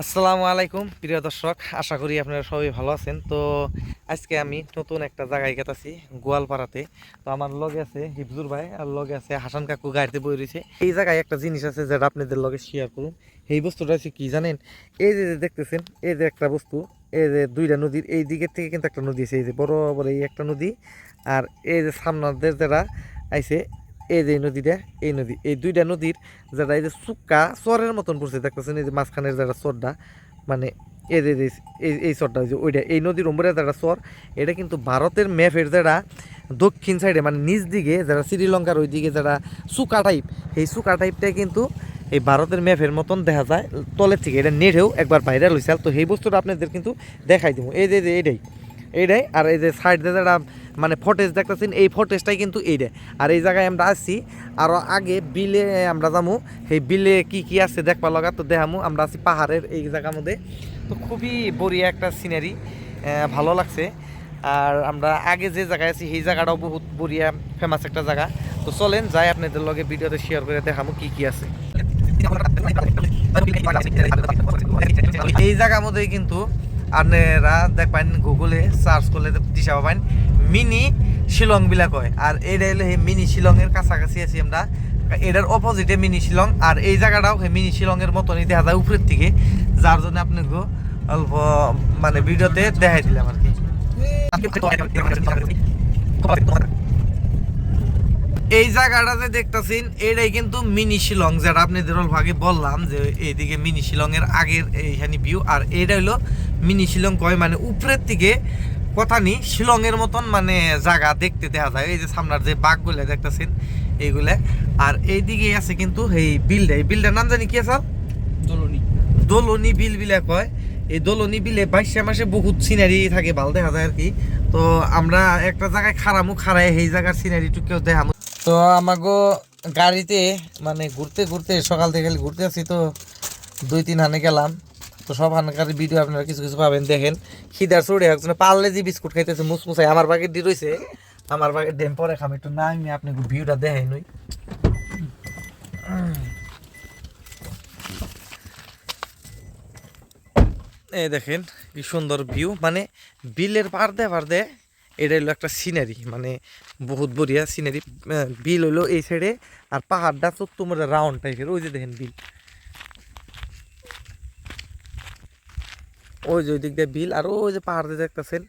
আসসালামু আলাইকুম, প্রিয় দর্শক, আশা করি আপনারা সবাই ভালো আছেন। তো আজকে আমি নতুন একটা জায়গায় গেতাছি, গোয়ালপাড়াতে। তো আমার লগে আছে হিফজুর ভাই আর লগে আছে হাসান কাকু গাড়িতে বই রয়েছে। এই জায়গায় একটা জিনিস আছে যেটা আপনাদের লগে শেয়ার করুন। এই বস্তুটা হচ্ছে কি জানেন? এই যে দেখতেছেন, এই যে একটা বস্তু, এই যে দুইটা নদীর এই দিকের থেকে কিন্তু একটা নদী আছে। এই যে বড় বড় এই একটা নদী, আর এই যে সামনাদের যারা আইছে এই যে এই নদীটা, এই নদী, এই দুইটা নদীর যেটা এই যে সুক্কা চরের মতন পড়ছে, দেখতেছেন এই যে মাঝখানের যেটা চরটা মানে এই যে এই এই চরটা যে ওইটা, এই নদীর উপরে যেটা চর, এটা কিন্তু ভারতের ম্যাপের যারা দক্ষিণ সাইডে মানে নিচ দিকে যারা শ্রীলঙ্কার ওই দিকে যারা সুকা টাইপ এই সুকা টাইপটা কিন্তু এই ভারতের ম্যাপের মতন দেখা যায় তলের থেকে, এটা নেটেও একবার বাইরে লইছাল তো সেই বস্তুটা আপনাদের কিন্তু দেখাই দিব। এই যে যে, এইটাই আর এই যে সাইড দিয়ে যেটা মানে ফটেজ দেখতেছেন, এই ফটেজটাই কিন্তু এইটা আর এই জায়গায় আমরা আসছি আরও আগে বিলে আমরা যামু, সেই বিলে কি কি আছে দেখবা লগা, তো দেখামু, আমরা আছি পাহাড়ের এই জায়গার মধ্যে। তো খুবই বড়িয়া একটা সিনারি ভালো লাগছে। আর আমরা আগে যে জায়গায় আছি, সেই জায়গাটাও বহুত বড়িয়া ফেমাস একটা জায়গা। তো চলেন, যাই আপনাদের লগে ভিডিওতে শেয়ার করে দেখামু কি কি আছে। এই জায়গার মধ্যে কিন্তু আপনারা দেখবেন গুগলে সার্চ করলে দিশা পাবেন। মিনি শিলং বিলা কয়। আর এটা হলো সেই মিনি শিলংয়ের কাছাকাছি আছি আমরা। এটার অপোজিটে মিনি শিলং। আর এই জায়গাটাও মিনি শিলংয়ের মতনই দেখা যায় উপরের থেকে যার জন্য আপনাকে অল্প মানে ভিডিওতে দেখাই দিলাম আর কি। এই জায়গাটা যে দেখতেছেন, এটাই কিন্তু মিনি শিলং, যেটা আপনাদের আগে বললাম যে এইদিকে মিনি শিলং এর আগের এইখানে ভিউ আর এটা হলো মিনি শিলং কয় মানে উপরের থেকে কথা নি শিলং এর মতন মানে জায়গা দেখতে দেখা যায়। এই যে সামনার যে বাঘগুলো দেখতেছেন এইগুলা। আর এইদিকে আছে কিন্তু এই বিলটা এই বিলটার নাম জানি কি আছে? দোলনি। দোলনি বিল বিলে কয়। এই দোলনি বিলে বাইশে মাসে বহুত সিনারি থাকে ভালো দেখা যায় আর কি। তো আমরা একটা জায়গায় খারামু খারাই সেই জায়গার সিনারিটুকেও দেখামু। তো আমাগো গাড়িতে মানে ঘুরতে ঘুরতে সকাল থেকে ঘুরতে আসি তো দুই তিন হানে গেলাম। তো সব হানকার ভিডিও আপনারা কিছু কিছু পাবেন, দেখেন। খিদার চড়ে একজনে পারলে যে বিস্কুট খাইতেছে মুসমুসাই আমার বাগে দি রইছে। আমার বাগে ডেম পরে খাম, একটু না আমি আপনাকে ভিউটা দেখাই নই এই দেখেন, কি সুন্দর ভিউ মানে বিলের পার দে পার দে এটা হলো একটা সিনারি মানে বহুত বঢ়িয়া সিনারি বিল হইল এই সাইডে আর পাহাড়টা চত্তুমর রাউন্ড টাইপের ওই যে দেখেন বিল। ওই যে ওই দিক দিয়ে বিল আর ওই যে পাহাড় দিয়ে দেখতেছেন,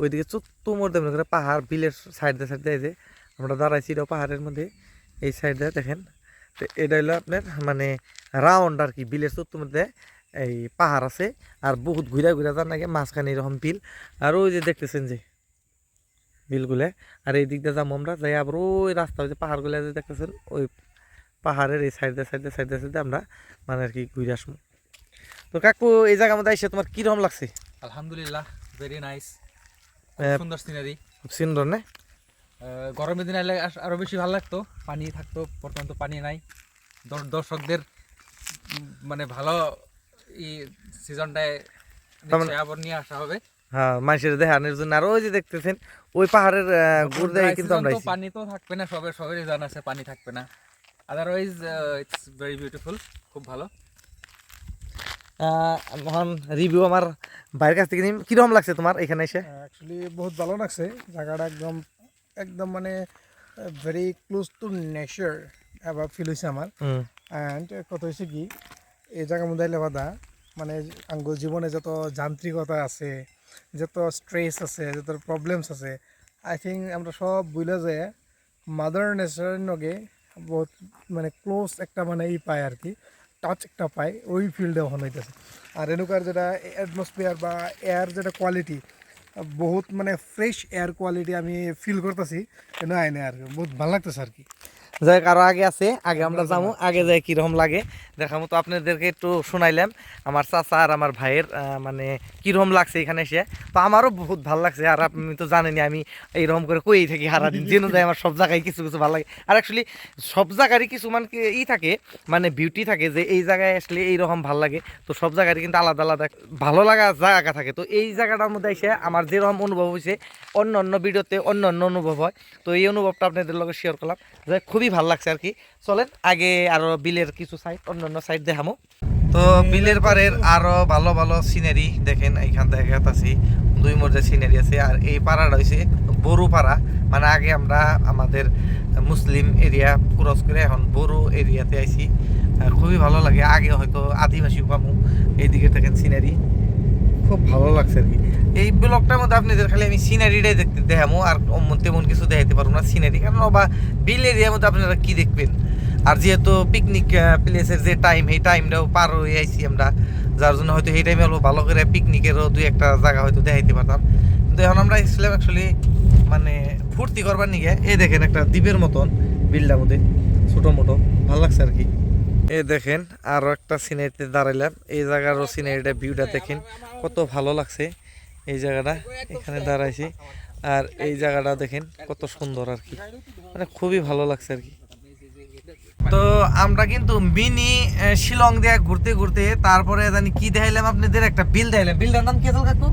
ওইদিকে চত্তুমর দেবেন করে পাহাড়, বিলের সাইড দিয়ে সাইড দিয়ে যে আমরা দাঁড়াইছি এটাও পাহাড়ের মধ্যে, এই সাইড দিয়ে দেখেন। তো এটা হলো আপনার মানে রাউন্ড আর কি, বিলের চত্তুমর দিয়ে এই পাহাড় আছে আর বহুত ঘুরা ঘুরা যান নাকি মাঝখানে এরকম বিল। আর ওই যে দেখতেছেন যে বিলগুলো, আর এই দিক দিয়ে যাব আমরা, যাই আবার ওই রাস্তা, ওই যে পাহাড়গুলো যে দেখতেছেন, ওই পাহাড়ের এই সাইডে সাইডে সাইডে সাইডে আমরা মানে আর কি ঘুরে আসব। তো কাকু এই জায়গার মধ্যে এসে তোমার কীরকম লাগছে? আলহামদুলিল্লাহ ভেরি নাইস সুন্দর সিনারি খুব সুন্দর না? গরমের দিন এলে আস- আরও বেশি ভালো লাগতো। পানি থাকতো বর্তমান তো পানি নাই। দর্শকদের মানে ভালো ই সিজনটায় মানে- আবার নিয়ে আসা হবে। হ্যাঁ মানুষের দেখানোর জন্য। আর ওই যে দেখতেছেন ওই পাহাড়ের ঘুর দেয় কিন্তু আমরা পানি তো থাকবে না সবের সবেরই জানা আছে পানি থাকবে না। আদারওয়াইজ ইটস ভেরি বিউটিফুল খুব ভালো। এখন রিভিউ আমার বাইরের কাছ থেকে নিম। কীরকম লাগছে তোমার এখানে এসে? অ্যাকচুয়ালি বহুত ভালো লাগছে। জায়গাটা একদম একদম মানে ভেরি ক্লোজ টু নেচার এবার ফিল হয়েছে আমার অ্যান্ড কত হয়েছে কি এই জায়গার মধ্যে আইলে বাদা মানে আঙ্গ জীবনে যত যান্ত্রিকতা আছে যত স্ট্রেস আছে যত প্রবলেমস আছে আই থিঙ্ক আমরা সব বুঝলে যে মাদার নেচারের নগে বহুত মানে ক্লোজ একটা মানে ই পায় আর কি টাচ একটা পায়, ওই ফিল্ডে ওখানে হইতেছে আর এনেকুয়ার যেটা অ্যাটমসফিয়ার বা এয়ার যেটা কোয়ালিটি বহুত মানে ফ্রেশ এয়ার কোয়ালিটি আমি ফিল করতেছি, এনে আইনে আর কি। বহুত ভালো লাগতেছে আর কি যাই আরও আগে আছে আগে আমরা যাব আগে যাই কীরকম লাগে দেখাবো তো আপনাদেরকে একটু শোনাইলাম আমার চাচা আর আমার ভাইয়ের মানে কীরকম লাগছে এখানে এসে। তো আমারও বহুত ভালো লাগছে আর আপনি তো জানেনই আমি এইরকম করে কই থাকি সারাদিন যেন যায় আমার সব জায়গায় কিছু কিছু ভালো লাগে। আর অ্যাকচুয়ালি সব জায়গারই কিছু মানে ই থাকে মানে বিউটি থাকে যে এই জায়গায় আসলে এইরকম ভালো লাগে। তো সব জায়গারই কিন্তু আলাদা আলাদা ভালো লাগা জায়গা থাকে। তো এই জায়গাটার মধ্যে এসে আমার যেরকম অনুভব হয়েছে অন্য অন্য ভিডিওতে অন্য অন্য অনুভব হয়। তো এই অনুভবটা আপনাদের লগে শেয়ার করলাম। যে খুবই ভালো লাগছে আর কি। চলেন, আগে আরও বিলের কিছু সাইড অন্য অন্য সাইড দেখামো। তো বিলের পাড়ের আরও ভালো ভালো সিনারি দেখেন, এইখান থেকে আছি দুই মর্যাদা সিনারি আছে, আর এই পাড়াটা হয়েছে বড়ু পাড়া। মানে আগে আমরা আমাদের মুসলিম এরিয়া ক্রস করে এখন বড়ো এরিয়াতে আইছি। খুবই ভালো লাগে, আগে হয়তো আদিবাসী পামু। এইদিকে দেখেন সিনারি খুব ভালো লাগছে আর কি। এই ব্লগটার মধ্যে আপনাদের খালি আমি সিনারিটাই দেখতে দেখামো, আর তেমন কিছু দেখাইতে পারব না সিনারি কারণ বা বিল এরিয়ার মধ্যে আপনারা কী দেখবেন? আর যেহেতু পিকনিক প্লেসের যে টাইম এই টাইমটাও পার হয়ে আইছি আমরা। যার জন্য হয়তো এই টাইমে অল্প ভালো করে পিকনিকেরও দুই একটা জায়গা হয়তো দেখাইতে পারতাম। কিন্তু এখন আমরা ইসলাম অ্যাকচুয়ালি মানে ফুর্তি করবার নিগে, এই দেখেন একটা দ্বীপের মতন বিলটার মধ্যে, ছোটো মোটো। ভালো লাগছে আর কি। এ দেখেন, আরও একটা সিনারিতে দাঁড়াইলাম। এই জায়গারও সিনারিটা ভিউটা দেখেন, কত ভালো লাগছে। এই জায়গাটা এখানে দাঁড়াইছি। আর এই জায়গাটা দেখেন কত সুন্দর আর কি। মানে খুবই ভালো লাগছে আর কি। তো আমরা কিন্তু মিনি শিলং দিয়ে ঘুরতে ঘুরতে তারপরে জানি কি দেখাইলাম আপনাদের? একটা বিল দেখাইলাম। বিলটার নাম কি কাকু?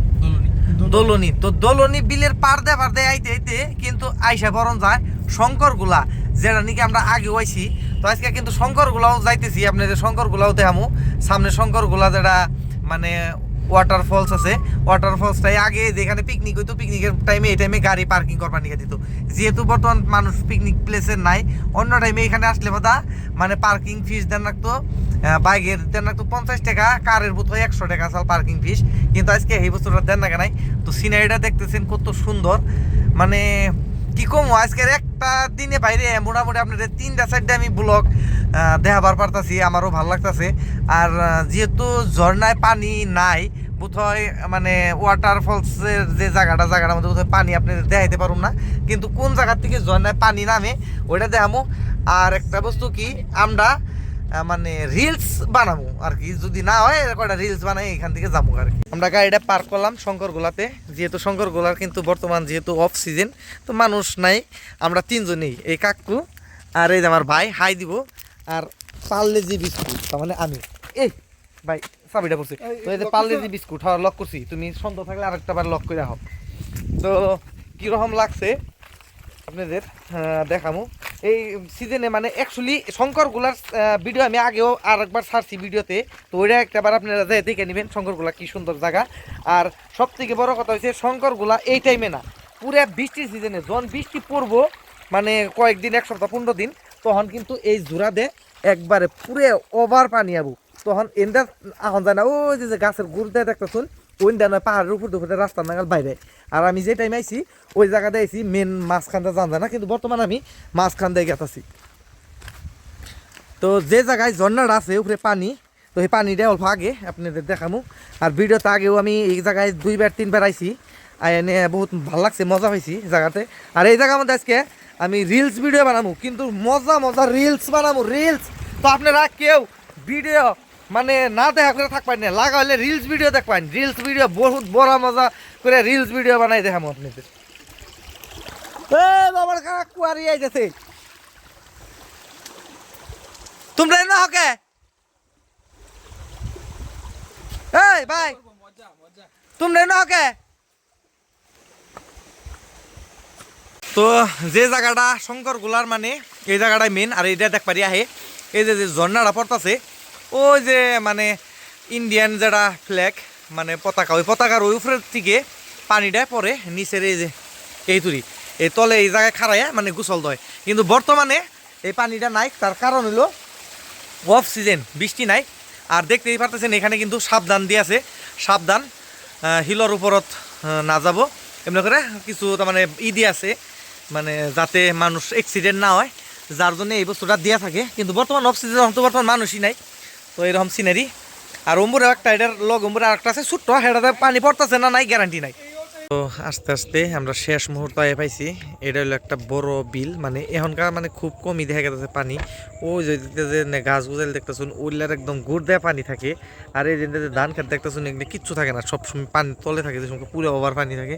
দোলনি। তো দোলনি বিলের পার দে পার দে আইতে আইতে কিন্তু আইসা বরণ যায় শঙ্করগুলা যেটা নাকি আমরা আগে হইছি তো আজকে কিন্তু শঙ্কর গুলাও যাইতেছি। আপনাদের শঙ্কর গুলাও দেখামু। সামনে শঙ্করগুলা যেটা মানে ওয়াটার ফলস আছে। ওয়াটার ফলসটাই আগে যেখানে পিকনিক হইতো পিকনিকের টাইমে এই টাইমে গাড়ি পার্কিং করবার নিয়ে দিত। যেহেতু বর্তমান মানুষ পিকনিক প্লেসের নাই, অন্য টাইমে এখানে আসলে বাদা মানে পার্কিং ফিস দেন রাখতো বাইকের দেন রাখতো পঞ্চাশ টাকা, কারের বোধ হয় একশো টাকা সাল পার্কিং ফিস কিন্তু আজকে এই বস্তুটা দেন না নাই। তো সিনারিটা দেখতেছেন কত সুন্দর। মানে কি কম আজকের একটা দিনে বাইরে, মোটামুটি আপনাদের তিনটা, চারটা আমি ব্লক দেখাবার পারতাছি, আমারও ভালো লাগতাছে। আর যেহেতু ঝর্ণায় পানি নাই, বোধহয় মানে ওয়াটার ফলসের যে জায়গাটা, জায়গাটার মধ্যে বোধহয় পানি আপনাদের দেখাইতে পারুন না। কিন্তু কোন জায়গার থেকে ঝর্ণায় পানি নামে, ওইটা দেখামো। আর একটা বস্তু কি, আমরা মানে রিলস বানাবো আর কি যদি না হয় কয়টা রিলস বানাই এখান থেকে যাব আর কি আমরা গাড়িটা পার্ক করলাম শঙ্করগোলাতে। যেহেতু শঙ্করগোলার কিন্তু বর্তমান যেহেতু অফ সিজন তো মানুষ নাই আমরা তিনজনেই এই কাকু আর এই যে আমার ভাই হাই দিব। আর পার্লেজি বিস্কুট তার মানে আমি। এই ভাই চাবিটা পড়ছি। তো এই যে পার্লেজি বিস্কুট হ্যাঁ লক করছি। তুমি সন্ধ্যা থাকলে আরেকটা বার লক করে রাখো। তো কীরকম লাগছে? আপনাদের দেখামু। এই সিজনে মানে অ্যাকচুয়ালি শঙ্করগুলার ভিডিও আমি আগেও আর একবার ছাড়ছি ভিডিওতে তো ওইটা একটাবার আপনারা যাই দেখে নেবেন শঙ্করগুলা কি সুন্দর জায়গা। আর সব থেকে বড় কথা হচ্ছে শঙ্করগুলা এই টাইমে না। পুরো বৃষ্টির সিজনে যখন বৃষ্টি পড়ব মানে কয়েকদিন, এক সপ্তাহ, পনেরো দিন, তখন কিন্তু এই জোড়া দে একবারে পুরে ওভার পানি আবু। তখন এন্দা এখন যায় না, ওই যে যে গাছের গুড় দেয় দেখতেছুন? ওই নয় পাহাড়ের উপর দুপুরে রাস্তার নাগাল বাইরে। আর আমি যে টাইমে আইছি, ওই জায়গাতে আইছি মেন মাঝখান দিয়ে জান না কিন্তু বর্তমানে আমি মাঝখান দিয়ে গেতাছি। তো যে জায়গায় ঝর্ণাটা আছে, উপরে পানি, তো এই পানিটা অল্প আগে আপনাদের দেখামু। আর ভিডিওতে আগেও আমি এই জায়গায় দুইবার, তিনবার আইছি। আই এনে বহুত ভালো লাগছে, মজা হয়েছি জায়গাতে। আর এই জায়গার মধ্যে আজকে আমি রিলস ভিডিও বানাবো কিন্তু মজা মজা রিলস বানাবো রিলস তো আপনারা কেউ ভিডিও মানে না দেখা করে থাকবেন না লাগা হলে রিলস ভিডিও দেখবেন রিলস ভিডিও বহুত বড় মজা করে রিলস ভিডিও বানাই দেখামো আপনাদের। বাবার কাকু আর আইতেছে। তোমরা না হকে এই, ভাই। তোমরা না হকে তো যে জায়গাটা শঙ্কর গোলার মানে এই জায়গাটাই মেন আর এইটা দেখ পারি আহে। এই যে ঝর্ণাটা পড়তাছে ওই যে মানে ইন্ডিয়ান যেটা ফ্ল্যাগ মানে পতাকা, ওই পতাকার ওই উপরের থেকে পানিটা পড়ে নিচের এই যে, এই তুরি এই তলে এই জায়গায় খাড়াইয়া মানে গোসল দেয়। কিন্তু বর্তমানে এই পানিটা নাই, তার কারণ হলো অফ সিজন বৃষ্টি নাই। আর দেখতেই পারতেছেন এখানে কিন্তু সাবধান দিয়ে আছে, সাবধান হিলর উপরত না যাব। এমনি করে কিছু মানে ই দিয়ে আছে মানে যাতে মানুষ অ্যাক্সিডেন্ট না হয়, যার জন্য এই বস্তুটা দেওয়া থাকে। কিন্তু বর্তমান অফ সিজন বর্তমান মানুষই নাই। তো এরকম সিনারি আর অম্বুরে একটা, এটার লগ অম্বুরে আরেকটা আছে, ছোট্ট, সেটাতে পানি পড়তেছে না, নাই গ্যারান্টি নাই। তো আস্তে আস্তে আমরা শেষ মুহূর্ত আয় পাইছি। এটা হলো একটা বড় বিল মানে এখনকার মানে খুব কমই দেখা গেছে পানি। ওই যে গাছ গুজাল দেখতেছুন ওইলার একদম গুড় দেয়া পানি থাকে। আর এই যে ধান খেত দেখতেছুন এগুলো কিচ্ছু থাকে না সবসময় পানি তলে থাকে, যে সময় পুরো ওভার পানি থাকে।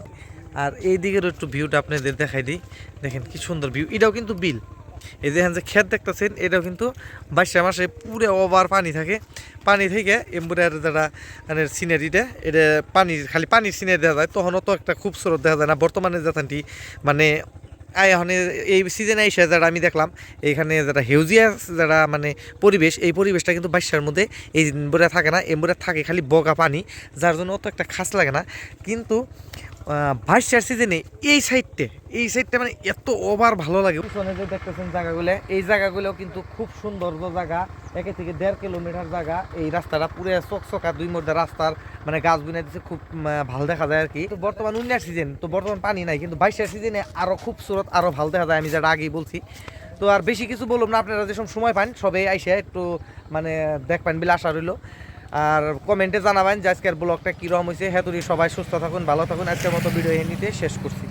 আর এই দিকের একটু ভিউটা আপনাদের দেখাই দিই। দেখেন কি সুন্দর ভিউ এটাও কিন্তু বিল। এই যে যে ক্ষেত দেখতেছেন, এটাও কিন্তু বাইশে মাসে পুরো ওভার পানি থাকে। পানি থেকে এম্বুরের যারা মানে সিনারিটা এটা পানির খালি পানির সিনারি দেখা যায়, তখনও তো একটা খুবসুরত দেখা যায় না। বর্তমানে যাতানটি মানে এখন এই সিজনে এসে যেটা আমি দেখলাম, এইখানে যেটা হেউজিয়া যারা মানে পরিবেশ, এই পরিবেশটা কিন্তু বাইশার মধ্যে এই এম্বুরে থাকে না। এম্বুরে থাকে খালি বগা পানি, যার জন্য অত একটা খাস লাগে না। কিন্তু বাইশার সিজনে এই সাইডটে এই সাইডটা মানে এত ওভার ভালো লাগে। পিছনে যে দেখতেছেন জায়গাগুলো, এই জায়গাগুলো কিন্তু খুব সুন্দর জায়গা, একে থেকে দেড় কিলোমিটার জায়গা। এই রাস্তাটা পুরো চকচকা, দুই মধ্যে রাস্তার মানে গাছ বিনা দিচ্ছে খুব ভালো দেখা যায় আর কি। তো বর্তমান উনিয়ার সিজন তো বর্তমান পানি নাই, কিন্তু বাইশের সিজনে আরও খুবসুরত, আরও ভালো দেখা যায়, আমি যেটা আগেই বলছি। তো আর বেশি কিছু বললাম না, আপনারা যেসব সময় পান, সবাই আইসে একটু মানে দেখবেন বলে আশা রইল। আর কমেন্টে জানাবেন যে আজকের ব্লগটা কীরকম হয়েছে। হ্যাঁ সবাই সুস্থ থাকুন, ভালো থাকুন। আজকের মতো ভিডিও নিতে শেষ করছি।